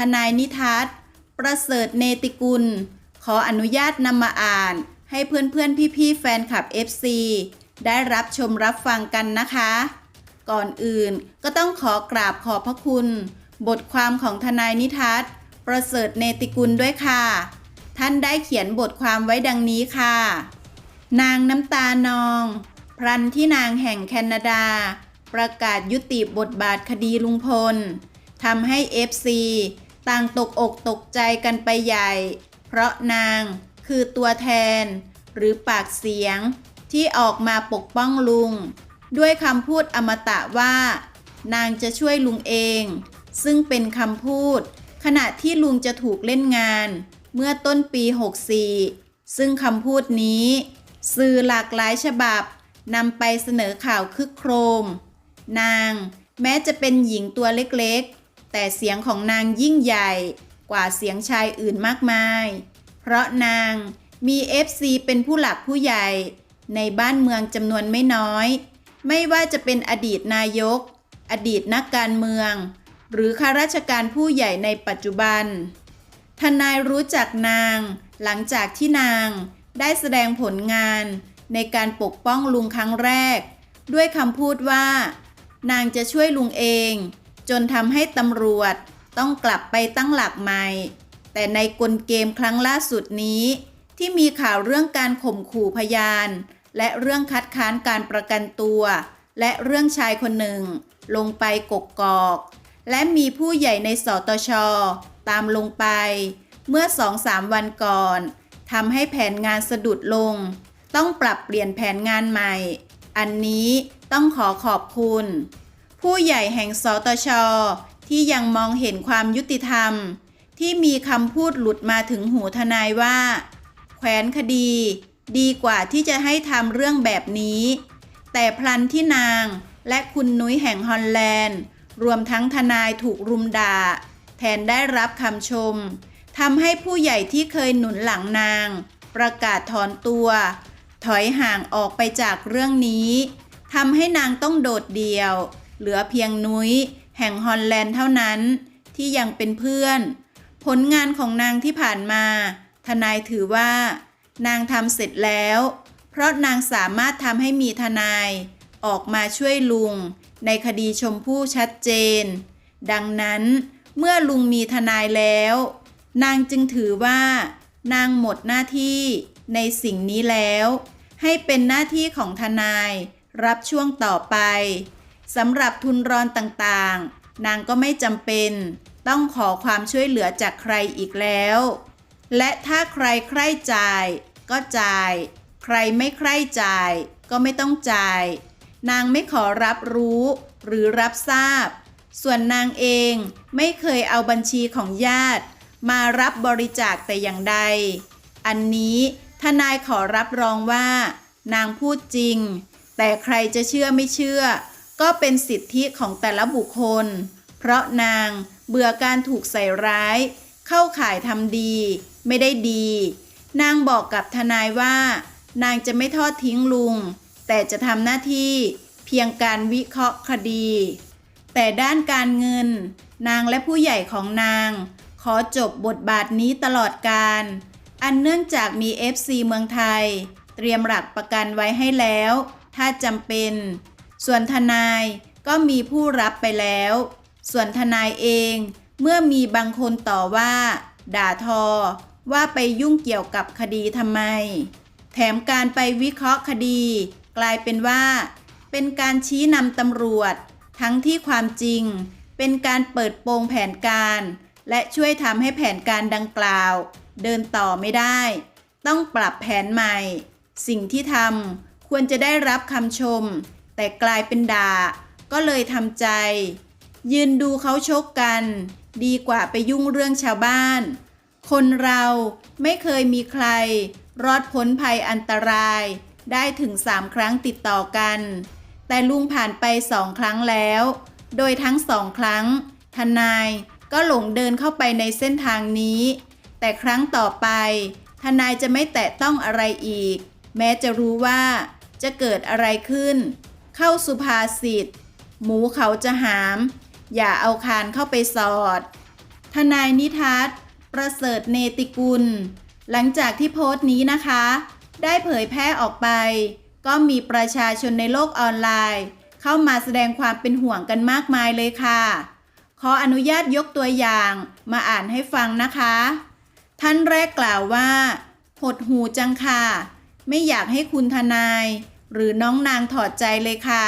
ทนายนิทัศน์ ประเสริฐเนติกุล ขออนุญาตนำมาอ่าน ให้เพื่อนๆ พี่ๆ แฟนคลับ FC ได้รับชมรับฟังกันนะคะ ก่อนอื่นก็ต้องขอกราบขอบพระคุณ บทความของทนายนิทัศน์ ประเสริฐเนติกุลด้วยค่ะ ท่านได้เขียนบทความไว้ดังนี้ค่ะ นางน้ำตานอง พรันที่นางแห่งแคนาดา ประกาศยุติบทบาทคดีลุงพลทำให้ FC ต่างตกอกตกใจกันไปใหญ่ เพราะนางคือตัวแทน หรือปากเสียงที่ออกมาปกป้องลุง ด้วยคำพูดอมตะว่า นางจะช่วยลุงเอง ซึ่งเป็นคำพูด ขณะที่ลุงจะถูกเล่นงาน เมื่อต้นปี 64 ซึ่งคำพูดนี้ สื่อหลากหลายฉบับนำไปเสนอข่าวคึกโครม นางแม้จะเป็นหญิงตัวเล็กๆ แต่เสียงของนางยิ่งใหญ่กว่าเสียงชายอื่นมากมาย เพราะนางมี FC เป็นผู้หลักผู้ใหญ่ในบ้านเมืองจำนวนไม่น้อย ไม่ว่าจะเป็นอดีตนายก อดีตนักการเมือง หรือข้าราชการผู้ใหญ่ในปัจจุบัน ทนายรู้จักนาง หลังจากที่นางได้แสดงผลงานในการปกป้องลุงครั้งแรก ด้วยคำพูดว่า นางจะช่วยลุงเอง จนทำให้ตำรวจต้องกลับไปตั้งหลักใหม่ แต่ในกลเกมครั้งล่าสุดนี้ ที่มีข่าวเรื่องการข่มขู่พยาน และเรื่องคัดค้านการประกันตัว และเรื่องชายคนหนึ่ง ลงไปกกกอก และมีผู้ใหญ่ในสตช ตามลงไป เมื่อสองสามวันก่อนทำให้แผนงานสะดุดลง ต้องปรับเปลี่ยนแผนงานใหม่ อันนี้ต้องขอขอบคุณ ผู้ใหญ่แห่งสตช ที่ยังมองเห็นความยุติธรรม ที่มีคำพูดหลุดมาถึงหูทนายว่า แขวนคดี ดีกว่าที่จะให้ทำเรื่องแบบนี้ แต่พลันที่นางและคุณนุ้ยแห่งฮอลแลนด์ รวมทั้งทนายถูกรุมด่า แทนได้รับคำชมทำให้ผู้ใหญ่ที่เคยหนุนหลังนาง ประกาศถอนตัว ถอยห่างออกไปจากเรื่องนี้ทำให้นางต้องโดดเดี่ยว เหลือเพียงนุ้ย แห่งฮอลแลนด์เท่านั้นที่ยังเป็นเพื่อน ผลงานของนางที่ผ่านมา ทนายถือว่า นางทำเสร็จแล้ว เพราะนางสามารถทำให้มีทนาย ออกมาช่วยลุง ในคดีชมพู่ชัดเจน ดังนั้นเมื่อลุงมีทนายแล้ว นางจึงถือว่า นางหมดหน้าที่ในสิ่งนี้แล้ว ให้เป็นหน้าที่ของทนายรับช่วงต่อไป สำหรับทุนรอนต่างๆ นางก็ไม่จำเป็น ต้องขอความช่วยเหลือจากใครอีกแล้ว และถ้าใครใคร่จ่าย ก็จ่าย ใครไม่ใคร่จ่าย ก็ไม่ต้องจ่าย นางไม่ขอรับรู้ หรือรับทราบ ส่วนนางเองไม่เคยเอาบัญชีของญาติ มารับบริจาคแต่อย่างใด อันนี้ทนายขอรับรองว่า นางพูดจริง แต่ใครจะเชื่อไม่เชื่อ ก็เป็นสิทธิของแต่ละบุคคล เพราะนางเบื่อการถูกใส่ร้าย เข้าข่ายทำดี ไม่ได้ดี นางบอกกับทนายว่า นางจะไม่ทอดทิ้งลุง แต่จะทำหน้าที่เพียงการวิเคราะห์คดี แต่ด้านการเงิน นางและผู้ใหญ่ของนาง ขอจบบทบาทนี้ตลอดการ อันเนื่องจากมี FC เมืองไทย เตรียมหลักประกันไว้ให้แล้ว ถ้าจำเป็น ส่วนทนายก็มีผู้รับไปแล้ว ส่วนทนายเองเมื่อมีบางคนต่อว่า ด่าทอ ว่าไปยุ่งเกี่ยวกับคดีทำไม แถมการไปวิเคราะห์คดี กลายเป็นว่า เป็นการชี้นำตำรวจ ทั้งที่ความจริง เป็นการเปิดโปงแผนการ และช่วยทำให้แผนการดังกล่าว เดินต่อไม่ได้ ต้องปรับแผนใหม่ สิ่งที่ทำควรจะได้รับคำชม แต่กลายเป็นด่า ก็เลยทำใจ ยืนดูเขาชกกัน ดีกว่าไปยุ่งเรื่องชาวบ้าน คนเราไม่เคยมีใคร รอดพ้นภัยอันตราย ได้ถึงสามครั้งติดต่อกัน แต่ลุงผ่านไปสองครั้งแล้ว โดยทั้งสองครั้ง ทนายก็หลงเดินเข้าไปในเส้นทางนี้ แต่ครั้งต่อไป ทนายจะไม่แตะต้องอะไรอีก แม้จะรู้ว่าจะเกิดอะไรขึ้น เข้าสุภาษิต หมูเขาจะหาม อย่าเอาคานเข้าไปสอด ทนายนิทัศน์ประเสริฐเนติกุล หลังจากที่โพสต์นี้นะคะ ได้เผยแพร่ออกไป ก็มีประชาชนในโลกออนไลน์ เข้ามาแสดงความเป็นห่วงกันมากมายเลยค่ะ ขออนุญาตยกตัวอย่างมาอ่านให้ฟังนะคะ ท่านแรกกล่าวว่าหดหูจังค่ะ ไม่อยากให้คุณทนาย หรือน้องนางถอดใจเลยค่ะ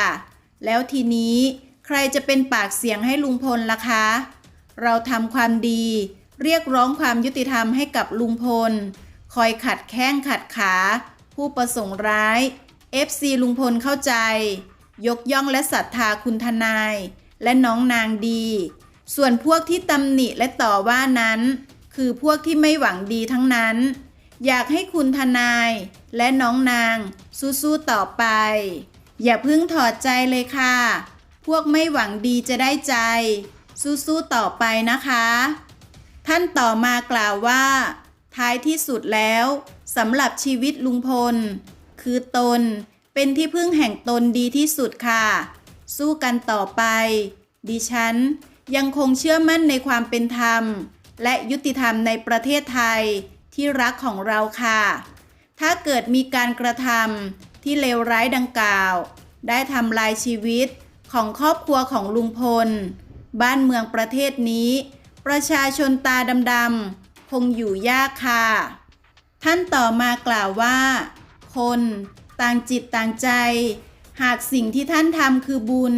แล้วทีนี้ใครจะเป็นปากเสียงให้ลุงพลล่ะคะ เราทำความดี เรียกร้องความยุติธรรมให้กับลุงพล คอยขัดแข้งขัดขา ผู้ประสงค์ร้าย FC ลุงพลเข้าใจ ยกย่องและศรัทธาคุณทนาย และน้องนางดี ส่วนพวกที่ตำหนิและต่อว่านั้น คือพวกที่ไม่หวังดีทั้งนั้น อยากให้คุณทนาย และน้องนางสู้ๆต่อไป อย่าเพิ่งถอดใจเลยค่ะ พวกไม่หวังดีจะได้ใจ สู้ๆต่อไปนะคะ ท่านต่อมากล่าวว่า ท้ายที่สุดแล้วสำหรับชีวิตลุงพล คือตนเป็นที่พึ่งแห่งตนดีที่สุดค่ะ สู้กันต่อไป ดิฉันยังคงเชื่อมั่นในความเป็นธรรม และยุติธรรมในประเทศไทยที่รักของเราค่ะ ถ้าเกิดมีการกระทำที่เลวร้ายดังกล่าว ได้ทำลายชีวิตของครอบครัวของลุงพล บ้านเมืองประเทศนี้ ประชาชนตาดำๆคงอยู่ยากค่ะ ท่านต่อมากล่าวว่า คนต่างจิตต่างใจ หากสิ่งที่ท่านทำคือบุญ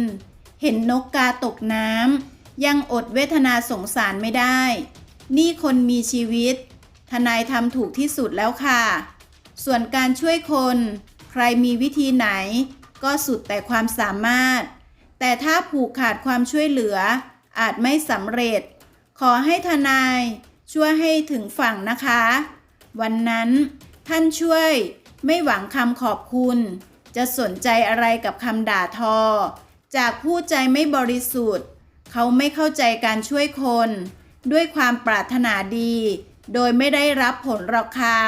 เห็นนกกาตกน้ำยังอดเวทนาสงสารไม่ได้ นี่คนมีชีวิต ทนายทำถูกที่สุดแล้วค่ะ ส่วนการช่วยคน ใครมีวิธีไหน ก็สุดแต่ความสามารถ แต่ถ้าผูกขาดความช่วยเหลือ อาจไม่สำเร็จ ขอให้ทนาย ช่วยให้ถึงฝั่งนะคะ วันนั้น ท่านช่วยไม่หวังคำขอบคุณ จะสนใจอะไรกับคำด่าทอ จากผู้ใจไม่บริสุทธิ์ เขาไม่เข้าใจการช่วยคน ด้วยความปรารถนาดี โดยไม่ได้รับผลหรอกค่ะ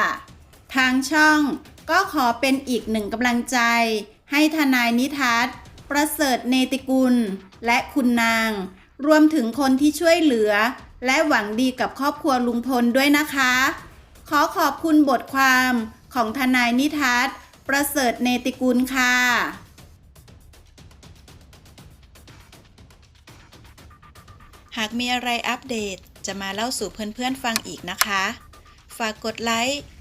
ทางช่องก็ขอเป็นอีกหนึ่งกำลังใจ ให้ทนายนิทัศน์ ประเสริฐเนติกุล และคุณนาง รวมถึงคนที่ช่วยเหลือ และหวังดีกับครอบครัวลุงพลด้วยนะคะ ขอขอบคุณบทความของทนายนิทัศน์ ประเสริฐเนติกุลค่ะหากมีอะไรอัปเดตจะมาเล่าสู่เพื่อนๆฟังอีกนะคะ ฝากกดไลค์